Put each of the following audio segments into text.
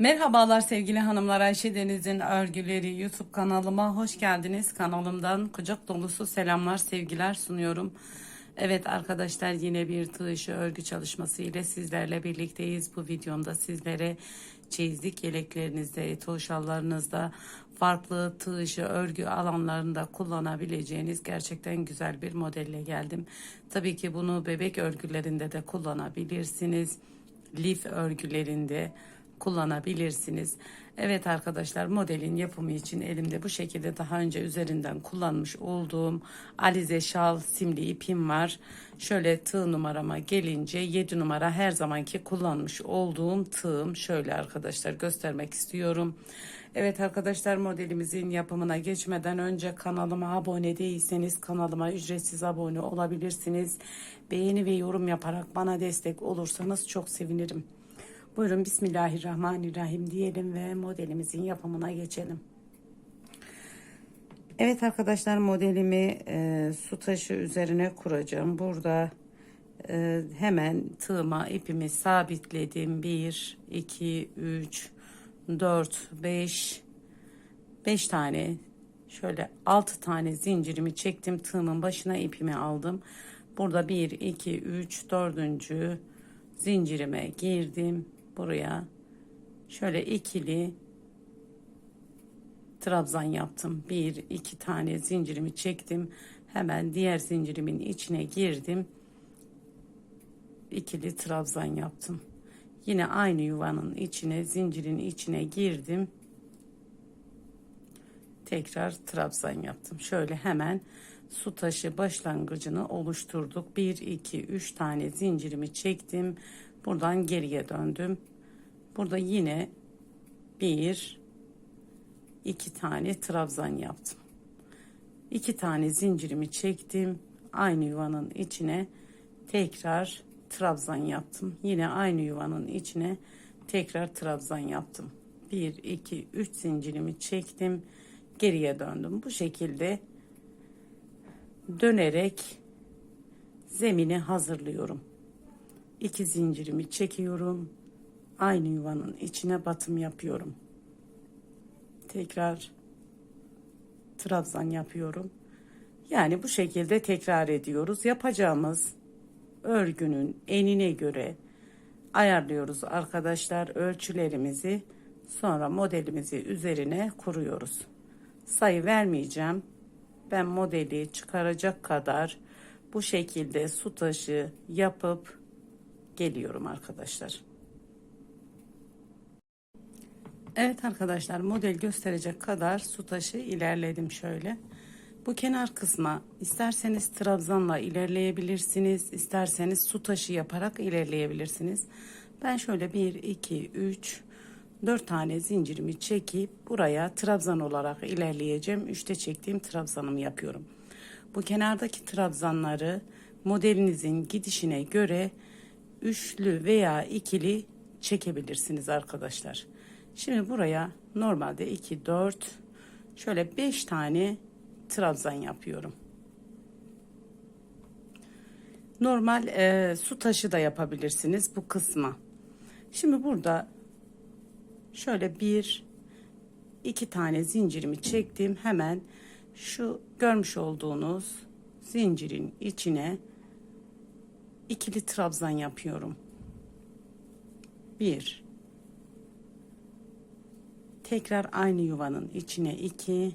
Merhabalar sevgili hanımlar Ayşe Deniz'in örgüleri YouTube kanalıma hoş geldiniz. Kanalımdan kucak dolusu selamlar sevgiler sunuyorum. Evet arkadaşlar yine bir tığ örgü çalışması ile sizlerle birlikteyiz. Bu videomda sizlere çeyizlik yeleklerinizde, eto şallarınızda farklı tığ örgü alanlarında kullanabileceğiniz gerçekten güzel bir modelle geldim. Tabii ki bunu bebek örgülerinde de kullanabilirsiniz. Lif örgülerinde kullanabilirsiniz. Evet arkadaşlar modelin yapımı için elimde bu şekilde daha önce üzerinden kullanmış olduğum alize şal simli ipim var. Şöyle tığ numarama gelince 7 numara her zamanki kullanmış olduğum tığım. Şöyle arkadaşlar göstermek istiyorum. Evet arkadaşlar modelimizin yapımına geçmeden önce kanalıma abone değilseniz kanalıma ücretsiz abone olabilirsiniz. Beğeni ve yorum yaparak bana destek olursanız çok sevinirim. Buyurun Bismillahirrahmanirrahim diyelim ve modelimizin yapımına geçelim. Evet arkadaşlar modelimi e, su taşı üzerine kuracağım. Burada e, hemen tığıma ipimi sabitledim. 1, 2, 3, 4, 5, 5 tane şöyle 6 tane zincirimi çektim. Tığımın başına ipimi aldım. Burada 1, 2, 3, 4. zincirime girdim buraya şöyle ikili trabzan yaptım. Bir iki tane zincirimi çektim. Hemen diğer zincirimin içine girdim. İkili trabzan yaptım. Yine aynı yuvanın içine zincirin içine girdim. Tekrar trabzan yaptım. Şöyle hemen su taşı başlangıcını oluşturduk. 1 2 3 tane zincirimi çektim. Buradan geriye döndüm. Burada yine bir iki tane trabzan yaptım. İki tane zincirimi çektim. Aynı yuvanın içine tekrar trabzan yaptım. Yine aynı yuvanın içine tekrar trabzan yaptım. Bir iki üç zincirimi çektim. Geriye döndüm. Bu şekilde dönerek zemini hazırlıyorum. İki zincirimi çekiyorum aynı yuvanın içine batım yapıyorum. Tekrar trabzan yapıyorum. Yani bu şekilde tekrar ediyoruz. Yapacağımız örgünün enine göre ayarlıyoruz arkadaşlar ölçülerimizi. Sonra modelimizi üzerine kuruyoruz. Sayı vermeyeceğim. Ben modeli çıkaracak kadar bu şekilde su taşı yapıp geliyorum arkadaşlar. Evet arkadaşlar model gösterecek kadar su taşı ilerledim şöyle. Bu kenar kısma isterseniz trabzanla ilerleyebilirsiniz. isterseniz su taşı yaparak ilerleyebilirsiniz. Ben şöyle 1, 2, 3, 4 tane zincirimi çekip buraya trabzan olarak ilerleyeceğim. 3'te çektiğim trabzanımı yapıyorum. Bu kenardaki trabzanları modelinizin gidişine göre üçlü veya ikili çekebilirsiniz arkadaşlar. Şimdi buraya normalde 2, 4, şöyle 5 tane trabzan yapıyorum. Normal e, su taşı da yapabilirsiniz bu kısma. Şimdi burada şöyle bir iki tane zincirimi çektim. Hemen şu görmüş olduğunuz zincirin içine ikili trabzan yapıyorum. Bir, tekrar aynı yuvanın içine 2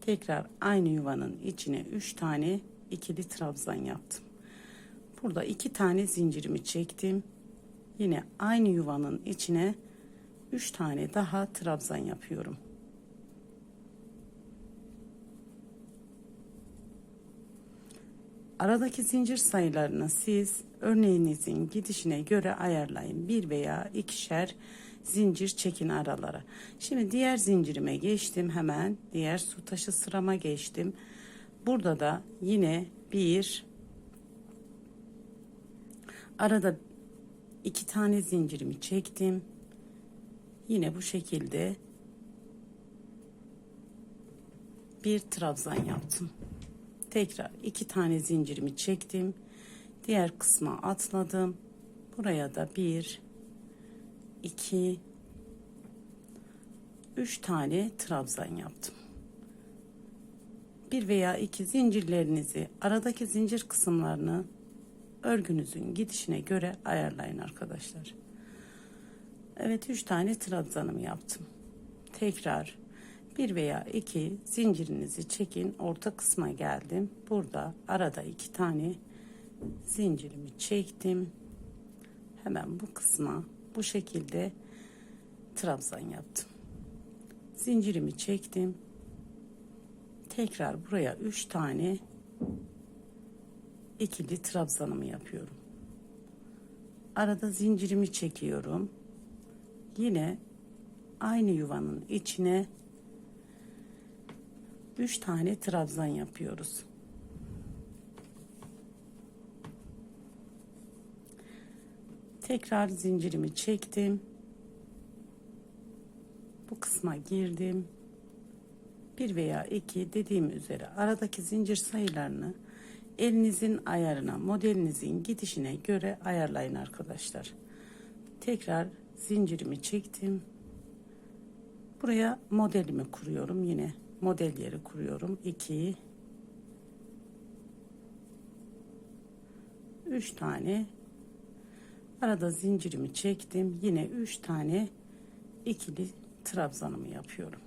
tekrar aynı yuvanın içine 3 tane ikili trabzan yaptım. Burada iki tane zincirimi çektim. Yine aynı yuvanın içine 3 tane daha trabzan yapıyorum. Aradaki zincir sayılarını siz örneğinizin gidişine göre ayarlayın. Bir veya ikişer zincir çekin aralara. Şimdi diğer zincirime geçtim hemen. Diğer su taşı sırama geçtim. Burada da yine bir arada iki tane zincirimi çektim. Yine bu şekilde bir trabzan yaptım. Tekrar iki tane zincirimi çektim. Diğer kısma atladım. Buraya da bir 2 3 tane trabzan yaptım. Bir veya iki zincirlerinizi aradaki zincir kısımlarını örgünüzün gidişine göre ayarlayın arkadaşlar. Evet 3 tane trabzanımı yaptım. Tekrar bir veya iki zincirinizi çekin orta kısma geldim. Burada arada iki tane zincirimi çektim. Hemen bu kısma bu şekilde trabzan yaptım. Zincirimi çektim. Tekrar buraya 3 tane ikili trabzanımı yapıyorum. Arada zincirimi çekiyorum. Yine aynı yuvanın içine 3 tane trabzan yapıyoruz. Tekrar zincirimi çektim. Bu kısma girdim. Bir veya iki dediğim üzere aradaki zincir sayılarını elinizin ayarına, modelinizin gidişine göre ayarlayın arkadaşlar. Tekrar zincirimi çektim. Buraya modelimi kuruyorum yine. Model yeri kuruyorum. 2 3 tane arada zincirimi çektim. Yine 3 tane ikili trabzanımı yapıyorum.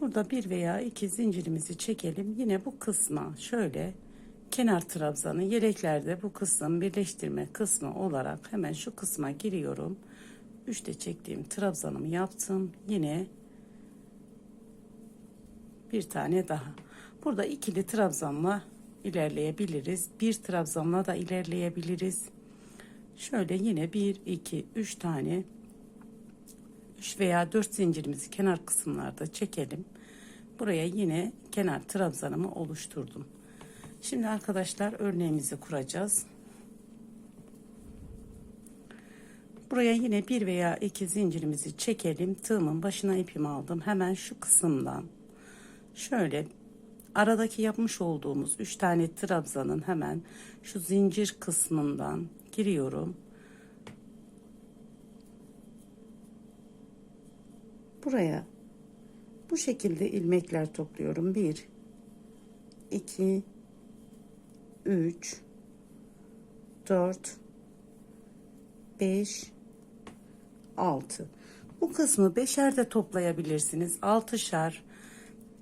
Burada bir veya iki zincirimizi çekelim. Yine bu kısma şöyle kenar trabzanı yeleklerde bu kısım birleştirme kısmı olarak hemen şu kısma giriyorum. Üçte çektiğim trabzanımı yaptım. Yine bir tane daha. Burada ikili trabzanla ilerleyebiliriz. Bir trabzanla da ilerleyebiliriz. Şöyle yine bir, iki, üç tane 3 veya 4 zincirimizi kenar kısımlarda çekelim. Buraya yine kenar trabzanımı oluşturdum. Şimdi arkadaşlar örneğimizi kuracağız. Buraya yine bir veya iki zincirimizi çekelim. Tığımın başına ipimi aldım. Hemen şu kısımdan şöyle aradaki yapmış olduğumuz üç tane trabzanın hemen şu zincir kısmından giriyorum. Buraya bu şekilde ilmekler topluyorum. 1 2 3 4 5 6 bu kısmı beşer de toplayabilirsiniz. Altışar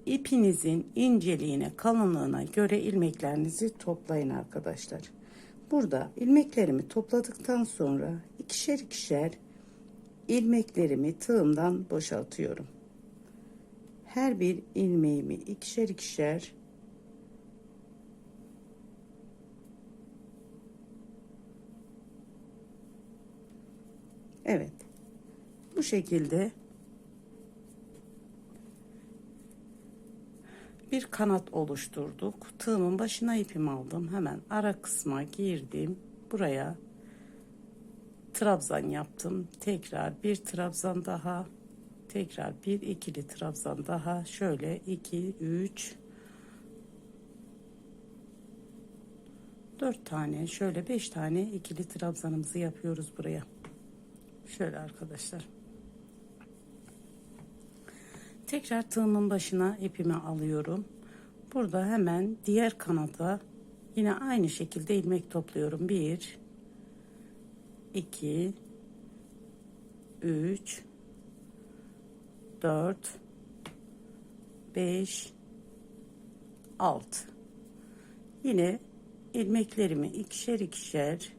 ipinizin inceliğine, kalınlığına göre ilmeklerinizi toplayın arkadaşlar. Burada ilmeklerimi topladıktan sonra ikişer ikişer ilmeklerimi tığımdan boşaltıyorum. Her bir ilmeğimi ikişer ikişer Evet. Bu şekilde bir kanat oluşturduk. Tığımın başına ipimi aldım. Hemen ara kısma girdim. Buraya trabzan yaptım. Tekrar bir trabzan daha. Tekrar bir ikili trabzan daha. Şöyle 2 3 4 tane, şöyle 5 tane ikili trabzanımızı yapıyoruz buraya. Şöyle arkadaşlar. Tekrar tığımın başına ipimi alıyorum. Burada hemen diğer kanada yine aynı şekilde ilmek topluyorum. 1 2 3 4 5 6 yine ilmeklerimi ikişer ikişer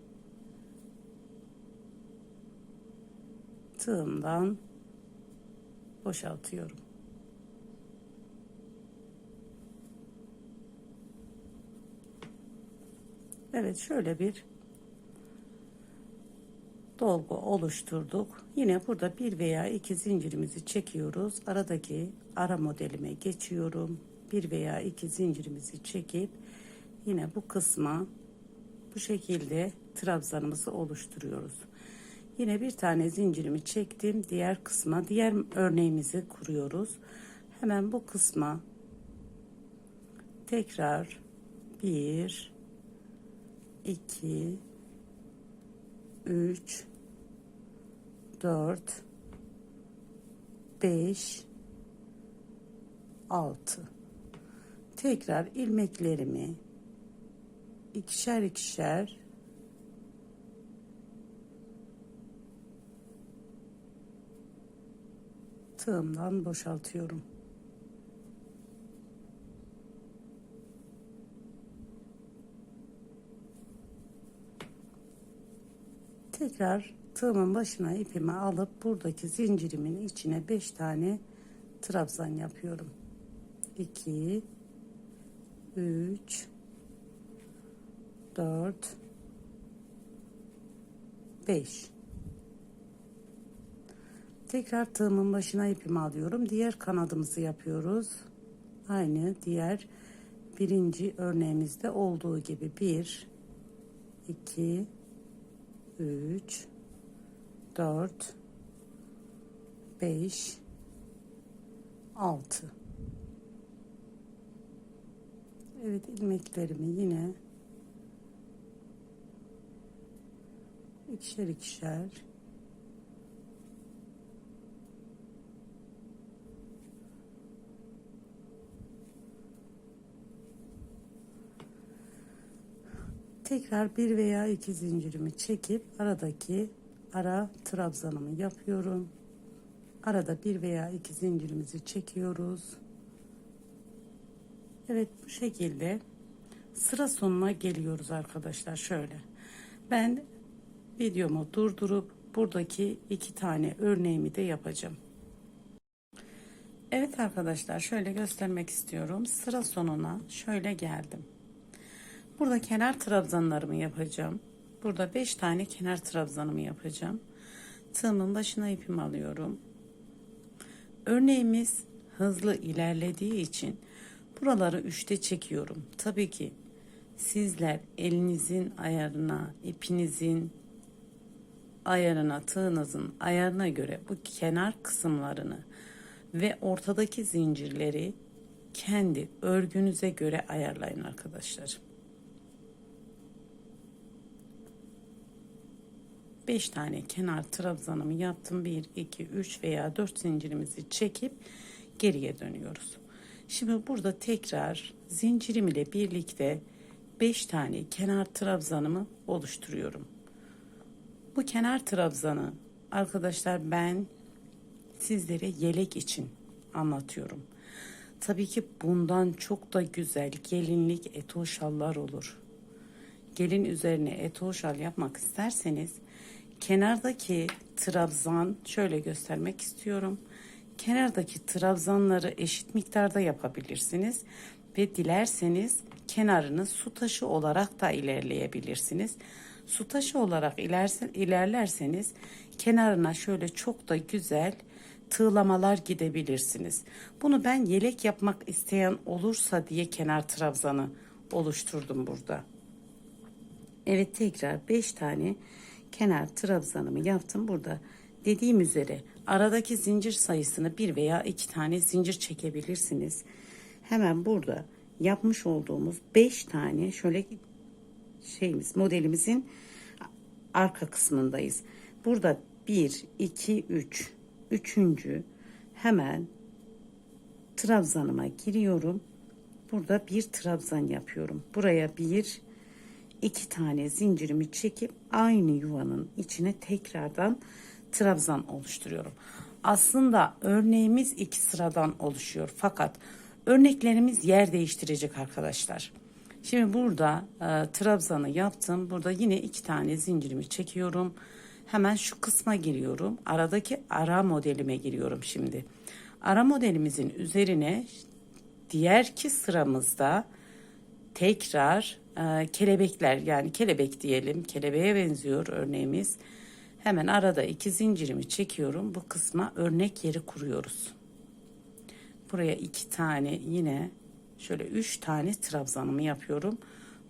tığımdan boşaltıyorum. Evet şöyle bir dolgu oluşturduk. Yine burada bir veya iki zincirimizi çekiyoruz. Aradaki ara modelime geçiyorum. Bir veya iki zincirimizi çekip yine bu kısma bu şekilde trabzanımızı oluşturuyoruz. Yine bir tane zincirimi çektim. Diğer kısma diğer örneğimizi kuruyoruz. Hemen bu kısma tekrar bir 2 3 4 5 6 tekrar ilmeklerimi ikişer ikişer tığımdan boşaltıyorum. Tekrar tığımın başına ipimi alıp buradaki zincirimin içine 5 tane trabzan yapıyorum. 2 3 4 5 Tekrar tığımın başına ipimi alıyorum. Diğer kanadımızı yapıyoruz. Aynı diğer birinci örneğimizde olduğu gibi 1 2 3 4 5 6 Evet ilmeklerimi yine ikişer ikişer tekrar bir veya iki zincirimi çekip aradaki ara trabzanımı yapıyorum. Arada bir veya iki zincirimizi çekiyoruz. Evet bu şekilde sıra sonuna geliyoruz arkadaşlar şöyle. Ben videomu durdurup buradaki iki tane örneğimi de yapacağım. Evet arkadaşlar şöyle göstermek istiyorum. Sıra sonuna şöyle geldim. Burada kenar trabzanlarımı yapacağım. Burada 5 tane kenar trabzanımı yapacağım. Tığımın başına ipimi alıyorum. Örneğimiz hızlı ilerlediği için buraları üçte çekiyorum. Tabii ki sizler elinizin ayarına, ipinizin ayarına, tığınızın ayarına göre bu kenar kısımlarını ve ortadaki zincirleri kendi örgünüze göre ayarlayın arkadaşlar. 5 tane kenar trabzanımı yaptım. 1, 2, 3 veya 4 zincirimizi çekip geriye dönüyoruz. Şimdi burada tekrar zincirim ile birlikte 5 tane kenar trabzanımı oluşturuyorum. Bu kenar trabzanı arkadaşlar ben sizlere yelek için anlatıyorum. Tabii ki bundan çok da güzel gelinlik eto şallar olur. Gelin üzerine eto şal yapmak isterseniz kenardaki trabzan şöyle göstermek istiyorum. Kenardaki trabzanları eşit miktarda yapabilirsiniz ve dilerseniz kenarını su taşı olarak da ilerleyebilirsiniz. Su taşı olarak ilerlerseniz kenarına şöyle çok da güzel tığlamalar gidebilirsiniz. Bunu ben yelek yapmak isteyen olursa diye kenar trabzanı oluşturdum burada. Evet tekrar 5 tane kenar trabzanımı yaptım. Burada dediğim üzere aradaki zincir sayısını bir veya iki tane zincir çekebilirsiniz. Hemen burada yapmış olduğumuz 5 tane şöyle şeyimiz modelimizin arka kısmındayız. Burada 1 2 3 üçüncü hemen trabzanıma giriyorum. Burada bir trabzan yapıyorum. Buraya bir iki tane zincirimi çekip aynı yuvanın içine tekrardan trabzan oluşturuyorum. Aslında örneğimiz iki sıradan oluşuyor fakat örneklerimiz yer değiştirecek arkadaşlar. Şimdi burada e, trabzanı yaptım. Burada yine iki tane zincirimi çekiyorum. Hemen şu kısma giriyorum. Aradaki ara modelime giriyorum şimdi. Ara modelimizin üzerine diğerki sıramızda tekrar kelebekler yani kelebek diyelim kelebeğe benziyor örneğimiz. Hemen arada iki zincirimi çekiyorum. Bu kısma örnek yeri kuruyoruz. Buraya iki tane yine şöyle üç tane trabzanımı yapıyorum.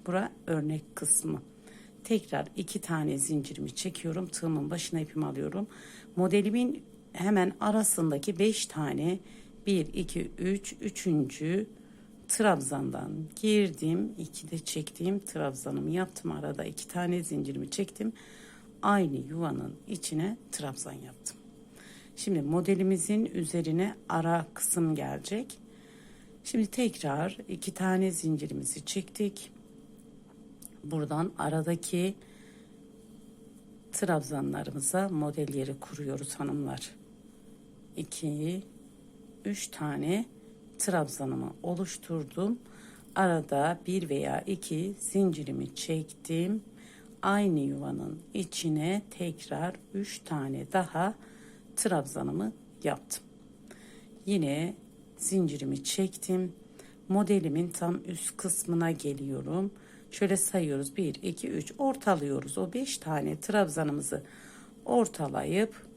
Bura örnek kısmı. Tekrar iki tane zincirimi çekiyorum. Tığımın başına ipimi alıyorum. Modelimin hemen arasındaki beş tane bir, iki, üç, üçüncü trabzandan girdim. iki de çektiğim trabzanımı yaptım. Arada iki tane zincirimi çektim. aynı yuvanın içine trabzan yaptım. Şimdi modelimizin üzerine ara kısım gelecek. Şimdi tekrar iki tane zincirimizi çektik. Buradan aradaki trabzanlarımıza model yeri kuruyoruz hanımlar. 2 3 tane trabzanımı oluşturdum. Arada bir veya iki zincirimi çektim. Aynı yuvanın içine tekrar 3 tane daha trabzanımı yaptım. Yine zincirimi çektim. Modelimin tam üst kısmına geliyorum. Şöyle sayıyoruz. 1, 2, 3 ortalıyoruz. O 5 tane trabzanımızı ortalayıp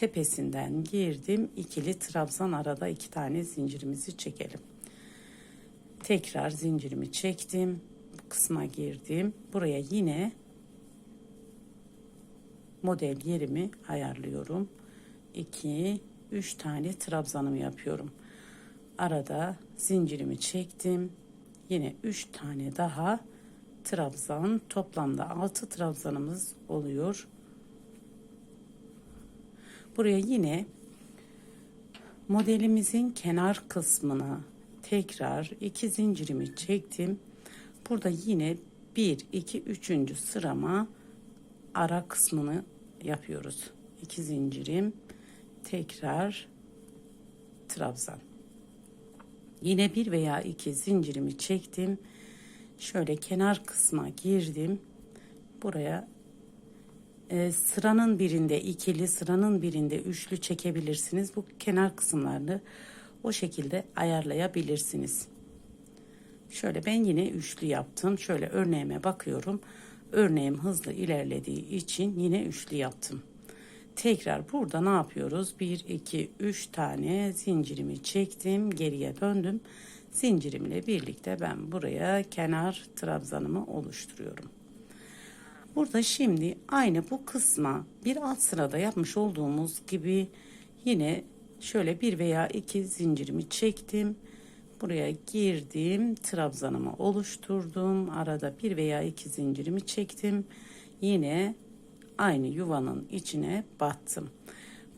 tepesinden girdim. İkili trabzan arada iki tane zincirimizi çekelim. Tekrar zincirimi çektim. Bu kısma girdim. Buraya yine model yerimi ayarlıyorum. 2 3 tane trabzanımı yapıyorum. Arada zincirimi çektim. Yine 3 tane daha trabzan. Toplamda 6 trabzanımız oluyor. Buraya yine modelimizin kenar kısmına tekrar iki zincirimi çektim. Burada yine 1 2 3. sırama ara kısmını yapıyoruz. İki zincirim tekrar trabzan. Yine bir veya iki zincirimi çektim. Şöyle kenar kısma girdim. Buraya e, sıranın birinde ikili, sıranın birinde üçlü çekebilirsiniz. Bu kenar kısımlarını o şekilde ayarlayabilirsiniz. Şöyle ben yine üçlü yaptım. Şöyle örneğime bakıyorum. Örneğim hızlı ilerlediği için yine üçlü yaptım. Tekrar burada ne yapıyoruz? 1, 2, 3 tane zincirimi çektim. Geriye döndüm. Zincirimle birlikte ben buraya kenar trabzanımı oluşturuyorum. Burada şimdi aynı bu kısma bir alt sırada yapmış olduğumuz gibi yine şöyle bir veya iki zincirimi çektim. Buraya girdim. Trabzanımı oluşturdum. Arada bir veya iki zincirimi çektim. Yine aynı yuvanın içine battım.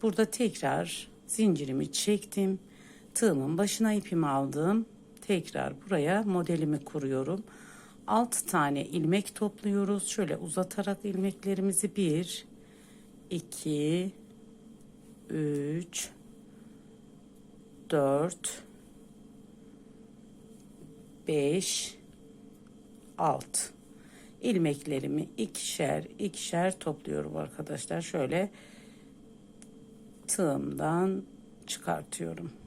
Burada tekrar zincirimi çektim. Tığımın başına ipimi aldım. Tekrar buraya modelimi kuruyorum. 6 tane ilmek topluyoruz. Şöyle uzatarak ilmeklerimizi 1 2 3 4 5 6 ilmeklerimi ikişer ikişer topluyorum arkadaşlar. Şöyle tığımdan çıkartıyorum.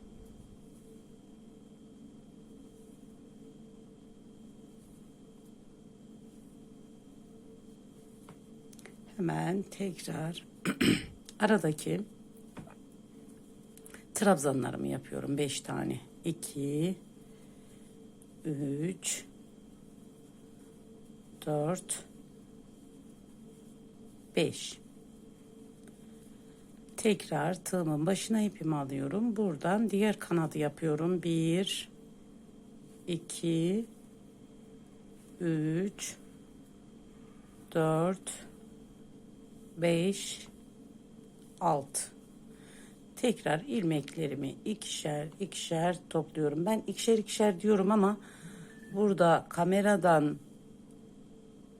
Hemen tekrar aradaki trabzanlarımı yapıyorum. 5 tane. 2 3 4 5 Tekrar tığımın başına ipimi alıyorum. Buradan diğer kanadı yapıyorum. 1 2 3 4 5 6 tekrar ilmeklerimi ikişer ikişer topluyorum. Ben ikişer ikişer diyorum ama burada kameradan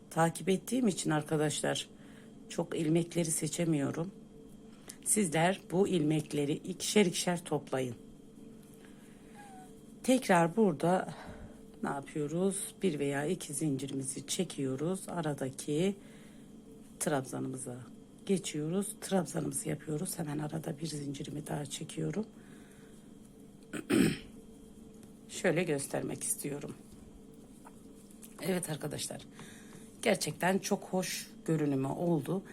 takip ettiğim için arkadaşlar çok ilmekleri seçemiyorum. Sizler bu ilmekleri ikişer ikişer toplayın. Tekrar burada ne yapıyoruz? Bir veya iki zincirimizi çekiyoruz. Aradaki trabzanımıza geçiyoruz. Trabzanımızı yapıyoruz. Hemen arada bir zincirimi daha çekiyorum. Şöyle göstermek istiyorum. Evet arkadaşlar. Gerçekten çok hoş görünümü oldu.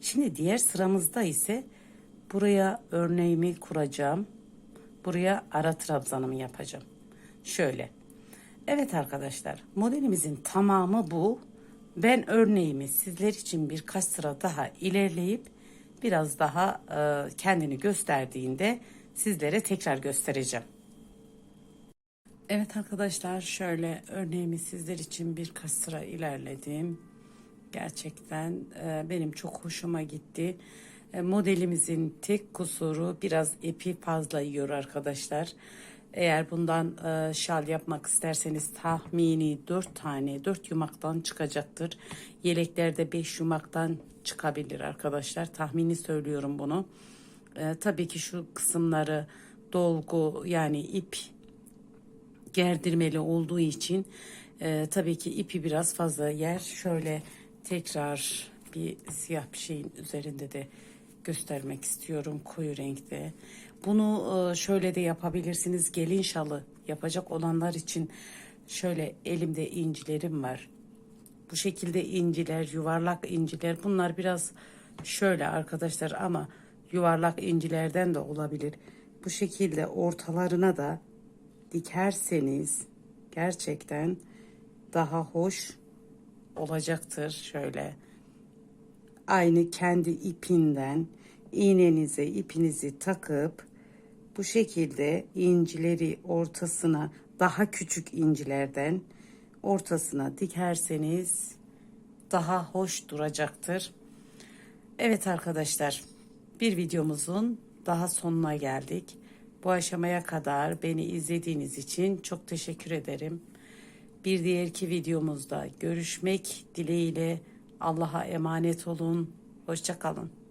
Şimdi diğer sıramızda ise buraya örneğimi kuracağım. Buraya ara trabzanımı yapacağım. Şöyle. Evet arkadaşlar modelimizin tamamı bu. Ben örneğimi sizler için birkaç sıra daha ilerleyip biraz daha e, kendini gösterdiğinde sizlere tekrar göstereceğim. Evet arkadaşlar şöyle örneğimi sizler için birkaç sıra ilerledim. Gerçekten e, benim çok hoşuma gitti. E, modelimizin tek kusuru biraz ipi fazla yiyor arkadaşlar. Eğer bundan e, şal yapmak isterseniz tahmini 4 tane 4 yumaktan çıkacaktır. Yeleklerde 5 yumaktan çıkabilir arkadaşlar. Tahmini söylüyorum bunu. E, tabii ki şu kısımları dolgu yani ip gerdirmeli olduğu için e, tabii ki ipi biraz fazla yer. Şöyle tekrar bir siyah bir şeyin üzerinde de göstermek istiyorum koyu renkte. Bunu e, şöyle de yapabilirsiniz. Gelin şalı yapacak olanlar için şöyle elimde incilerim var. Bu şekilde inciler, yuvarlak inciler bunlar biraz şöyle arkadaşlar ama yuvarlak incilerden de olabilir. Bu şekilde ortalarına da dikerseniz gerçekten daha hoş olacaktır. Şöyle aynı kendi ipinden iğnenize ipinizi takıp bu şekilde incileri ortasına daha küçük incilerden ortasına dikerseniz daha hoş duracaktır. Evet arkadaşlar bir videomuzun daha sonuna geldik. Bu aşamaya kadar beni izlediğiniz için çok teşekkür ederim. Bir diğerki videomuzda görüşmek dileğiyle Allah'a emanet olun. Hoşçakalın.